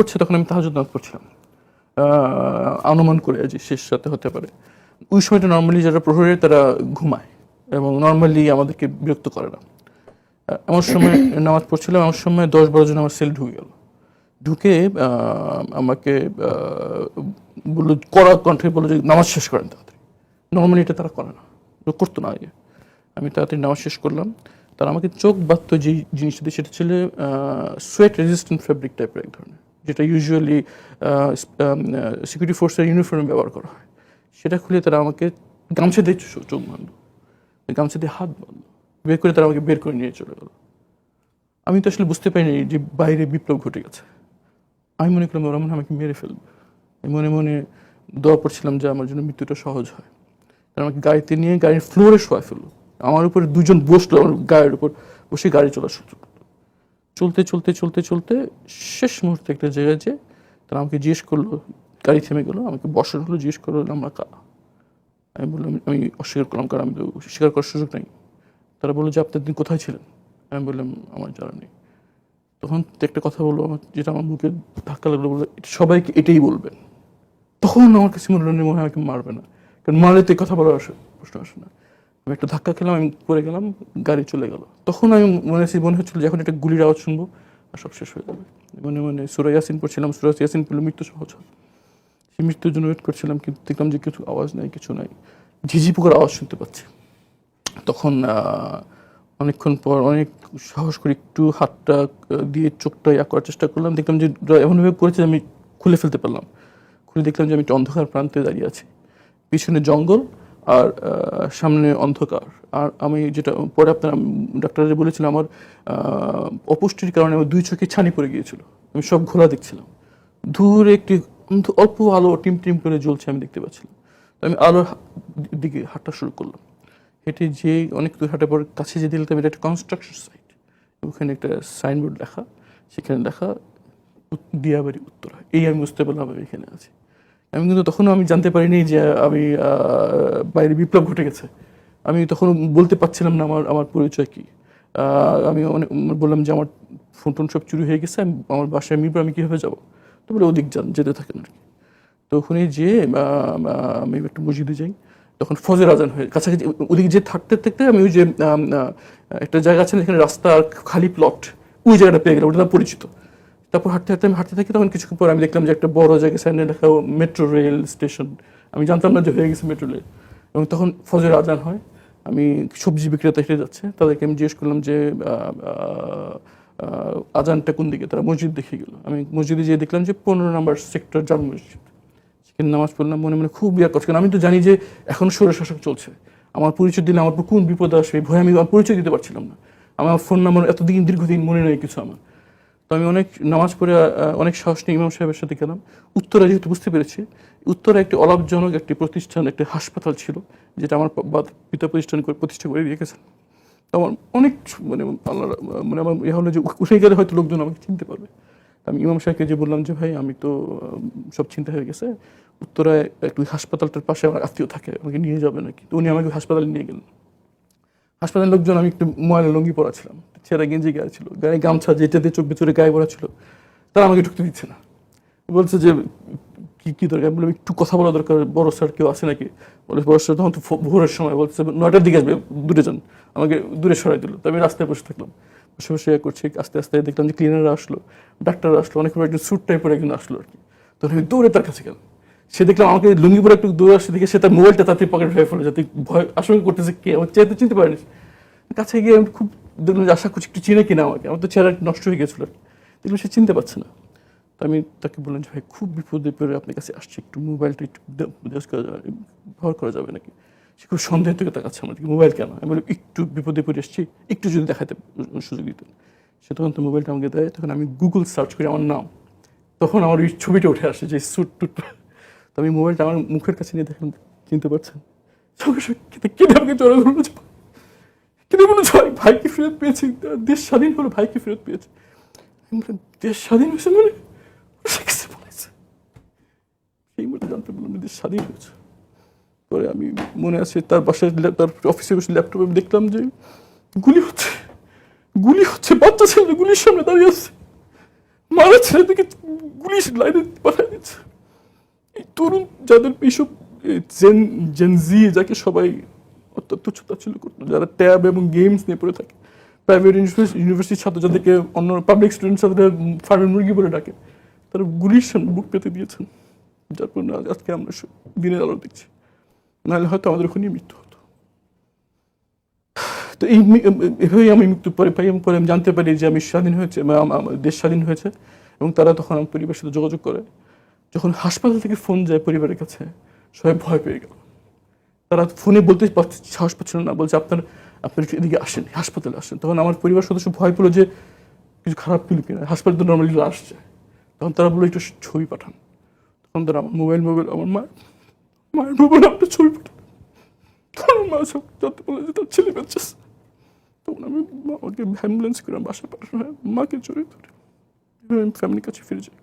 করছে, তখন আমি তাহাজুদ নামাজ পড়ছিলাম। অনুমান করে যে শেষ রাতে হতে পারে। ওই সময়টা নর্মালি যারা প্রহরে তারা ঘুমায় এবং নর্মালি আমাদেরকে বিরক্ত করে না। এমন সময় নামাজ পড়ছিলাম এমন সময় দশ বারো জন আমার সেল ঢুকে গেল। ঢুকে আমাকে বলল, কড়া কণ্ঠে বলল যে, নামাজ শেষ করেন তাড়াতাড়ি। নর্মালি এটা তারা করে না। করতো না আগে। আমি তাড়াতাড়ি নামাজ শেষ করলাম। তারা আমাকে চোখ বাঁধতো যে জিনিসটা দিয়ে, সেটা ছিল সোয়েট রেজিস্ট্যান্ট ফ্যাব্রিক টাইপের এক ধরনের। যেটা ইউজুয়ালি সিকিউরিটি ফোর্সের ইউনিফর্মে ব্যবহার করা হয়। সেটা খুলে তারা আমাকে গামছা দিয়ে চোখ বাঁধলো গামছা দিয়ে হাত বাঁধলো বের করে তারা আমাকে বের করে নিয়ে চলে গেলো। আমি তো আসলে বুঝতে পারিনি যে বাইরে বিপ্লব ঘটে গেছে। আমি মনে করলাম, ওরা মনে আমাকে মেরে ফেলবে। আমি মনে মনে দোয়া পড়ছিলাম যে আমার জন্য মৃত্যুটা সহজ হয়। তারা আমাকে গাড়িতে নিয়ে গাড়ির ফ্লোরে শোয়া ফেলল। আমার উপরে দুজন বসল, আমার গায়ের উপর বসে গাড়ি চলা শুরু চলতে চলতে চলতে চলতে শেষ মুহূর্তে একটা জায়গায় যে তারা আমাকে জিজ্ঞেস করল, গাড়ি থেমে গেলো, আমাকে বসানো হলো জিজ্ঞেস করল আমরা কা আমি বললাম, আমি অস্বীকার করলাম, কারণ আমি তো স্বীকার করার সুযোগ নেই। তারা বলল যে আপনার দিন কোথায় ছিলেন? আমি বললাম, আমার জানা নেই। তখন একটা কথা বলল আমার, যেটা আমার মুখে ধাক্কা লাগল বলল "এটা সবাইকে এটাই বলবেন। তখন আমার কাছে মনে মনে হয় আমাকে মারবে না। কারণ মারলে তো কথা বলার প্রশ্ন আসে না। আমি একটা ধাক্কা খেলাম, আমি পড়ে গেলাম, গাড়ি চলে গেল। তখন আমি মনে হচ্ছে মনে হচ্ছিল যে এখন একটা গুলির আওয়াজ শুনব, আর সব শেষ হয়ে যাবে। মানে মানে সুরা ইয়াসিন পড়ছিলাম, সুরা ইয়াসিন পড়লে মৃত্যু সহজ হয়। সেই মৃত্যুর জন্য ওয়েট করছিলাম, কিন্তু দেখলাম যে কিছু আওয়াজ নাই, কিছু নাই। ঝিঝি পোকার আওয়াজ শুনতে পাচ্ছি। তখন অনেকক্ষণ পর, অনেক সাহস করে একটু হাতটা দিয়ে চোখটা ইয়া করার চেষ্টা করলাম। দেখলাম যে এমনভাবে করেছে, আমি খুলে ফেলতে পারলাম। খুলে দেখলাম যে আমি অন্ধকার প্রান্তে দাঁড়িয়ে আছি। পিছনে জঙ্গল আর সামনে অন্ধকার। আর আমি যেটা, পরে আপনার ডাক্তার বলেছিলেন আমার অপুষ্টির কারণে আমার দুই চোখে ছানি পড়ে গিয়েছিল। আমি সব ঘোলা দেখছিলাম। দূরে একটি অল্প আলো টিম টিম করে জ্বলছে আমি দেখতে পাচ্ছিলাম। তো আমি আলোর দিকে হাঁটা শুরু করলাম। হেঁটে যে অনেক দূর হাঁটার পর কাছে যে দিলাম এটা একটা কনস্ট্রাকশন সাইট ওখানে একটা সাইনবোর্ড লেখা। সেখানে লেখা দিয়াবাড়ি উত্তরা। এই আমি বুঝতে পারলাম আমি এখানে আছি। আমি কিন্তু তখনও আমি জানতে পারিনি যে আমি বাইরে বিপ্লব ঘটে গেছে। আমি তখন বলতে পারছিলাম না আমার আমার পরিচয় কি। আমি অনেক, বললাম যে আমার ফোন টোন সব চুরি হয়ে গেছে, আমি, আমার বাসায় মিরপুর আমি কীভাবে যাব? তো বলে ওদিক যান, যেতে থাকেন আর কি। তো ওখানে যেয়ে আমি একটু মসজিদে যাই। তখন ফজের আজান হয়ে, কাছাকাছি, ওদিকে যে থাকতে থাকতে আমি ওই যে একটা জায়গা আছে এখানে রাস্তা খালি প্লট ওই জায়গাটা পেয়ে গেলাম, ওটা পরিচিত। তারপর হাঁটতে হাঁটতে আমি হাঁটতে থাকি, তখন কিছুক্ষণ পর আমি দেখলাম যে একটা বড় জায়গায় সাইনে লেখা মেট্রো রেল স্টেশন আমি জানতাম না যে হয়ে গেছে মেট্রো রেল এবং তখন ফজর আজান হয়, আমি সবজি বিক্রেতা হেঁটে যাচ্ছে। তাদেরকে আমি জিজ্ঞেস করলাম যে আজানটা কোন দিকে? তারা মসজিদ দেখে গেল। আমি মসজিদে যেয়ে দেখলাম যে পনেরো নম্বর সেক্টর জাম মসজিদ। সেখানে নামাজ পড়লাম, মনে মনে খুব ইয়া করছে আমি তো জানি যে এখন সৌর শাসক চলছে। আমার পরিচয় দিলে আমার কোন বিপদ আসবে? ভয়ে আমি পরিচয় দিতে পারছিলাম না। আমার ফোন নাম্বার এতদিন, দীর্ঘদিন মনে নেই কিছু আমার। তো আমি অনেক নামাজ পড়ে অনেক সাহস নিয়ে ইমাম সাহেবের সাথে গেলাম। উত্তরা যেহেতু বুঝতে পেরেছি, উত্তরা একটি অলাভজনক একটি প্রতিষ্ঠান, একটি হাসপাতাল ছিল, যেটা আমার পিতা প্রতিষ্ঠান করে, প্রতিষ্ঠা করে দিয়ে গেছেন। আমার অনেক মানে আল্লাহ মানে আমার ইয়ে হলো যে উঠে গেলে হয়তো লোকজন আমাকে চিনতে পারবে। আমি ইমাম সাহেবকে যে বললাম যে, ভাই, আমি তো সব চিন্তা হয়ে গেছে। উত্তরায় একটু হাসপাতালটার পাশে আমার আত্মীয় থাকে, আমাকে নিয়ে যাবে নাকি? তো উনি আমাকে হাসপাতালে নিয়ে গেলেন। হাসপাতালের লোকজন, আমি একটু ময়লা লুঙ্গি পরা ছিলাম। ছেঁড়া গেঞ্জি গায়ে ছিল, গায়ে গামছা যেটা দিয়ে চোখ বেচুরে গায়ে পরা ছিল, তারা আমাকে ঢুকতে দিচ্ছে না। বলছে যে, কি কি দরকার? বললাম, একটু কথা বলা দরকার, বড় স্যার কেউ আছে নাকি? বলে বড় স্যার তখন তো ভোরের সময় বলছে, নয়টার দিকে আসবে, দূরে যান। আমাকে দূরে সরাই দিল, তো আমি রাস্তায় বসে থাকলাম। বসে বসে করছি, আস্তে আস্তে দেখলাম যে ক্লিনাররা আসলো, ডাক্তাররা আসলো, অনেক একজন স্যুট টাইপের একজন আসলো আর কি। তখন আমি দৌড়ে তার কাছে গেলাম। সে দেখলাম আমাকে লুঙ্গি পরে একটু দূরে আসছে, দেখে সে তার মোবাইলটা তাতে পকেট হয়ে ফেলে যাতে ভয়, আশঙ্কা করতেছে কে? আমার চেহারা তো চিনতে পারিনি কাছে গিয়ে আমি খুব দেখলাম যে আশা করছি একটু চিনে কিনা আমাকে। আমার তো চেহারা নষ্ট হয়ে গেছিল। দেখলাম সে চিনতে পারছে না। তো আমি তাকে বললাম যে, ভাই, খুব বিপদে পড়ে আপনার কাছে আসছি। একটু মোবাইলটা একটু করা যাবে, ব্যবহার করা যাবে নাকি? সে খুব সন্দেহ থেকে তাকাচ্ছে আমার মোবাইল কেন? আমি বলি একটু বিপদে পড়ে এসেছি একটু যদি দেখাতে সুযোগ দিতেন। সে তখন তো মোবাইলটা আমাকে দেয়। তখন আমি গুগল সার্চ করি আমার নাম। তখন আমার ওই ছবিটা উঠে আসে যে স্যুট টুট তো আমি মোবাইলটা আমার মুখের কাছে নিয়ে দেখলাম চিনতে পারছেন? সঙ্গে সঙ্গে কেঁদে- কেঁদে আমাকে জড়ো করল যে, কিন্তু বলে ভাই ভাইকে ফেরত পেয়েছি দেশ স্বাধীন হলো ভাইকে ফেরত পেয়েছি। দেশ স্বাধীন হয়েছে মানে? সেই মতো জানতে বললাম দেশ স্বাধীন হয়েছে। পরে আমি মনে আছে তার বাসায় তার অফিসে বসে ল্যাপটপে দেখলাম যে গুলি হচ্ছে গুলি হচ্ছে বাচ্চা ছেলে গুলির সামনে দাঁড়িয়ে আছে। মারা ছেলেদেরকে গুলি লাইনে পাঠিয়ে দিচ্ছে। তরুণ যাদের এইসব জেন জেনজি যাকে সবাই অত্যন্ত ছোটাছুলি করতো, যারা ট্যাব এবং গেমস নিয়ে পড়ে থাকে প্রাইভেট ইউনিভার্সিটির ছাত্র যাদেরকে অন্য পাবলিক স্টুডেন্ট সাথে ফার্মের মুরগি বলে ডাকে, তারা গুলির সামনে বুক পেতে দিয়েছেন। যার পর আজকে আমরা দিনের আলো দেখছি। নাহলে হয়তো আমাদের ওখানেই মৃত্যু হতো। তো এই এভাবেই আমি মৃত্যু পরে পাই এবং পরে আমি জানতে পারি যে আমি স্বাধীন হয়েছে দেশ স্বাধীন হয়েছে, এবং তারা তখন আমার পরিবারের সাথে যোগাযোগ করে। যখন হাসপাতাল থেকে ফোন যায় পরিবারের কাছে, সবাই ভয় পেয়ে গেল। তারা ফোনে বলতে সাহস পাচ্ছিল না, বলছে, আপনার আপনার এদিকে আসেন, হাসপাতালে আসেন। তখন আমার পরিবার সদস্য ভয় পেল যে, কিছু খারাপ পেল কিনা। হাসপাতালে তো নর্মালি লাশ যায়। তখন তারা বলল, একটু ছবি পাঠান। তখন তারা আমার মোবাইল মোবাইল আমার মা মায়ের মোবাইল আপনার ছবি পাঠান। মা সব জানতে বলে যে, তার ছেলে বেঁচে তখন আমি আমাকে অ্যাম্বুলেন্স করে বাসা পাঠানো হয় মাকে জড়িয়ে ধরে, আমি ফ্যামিলির কাছে ফিরে যাই।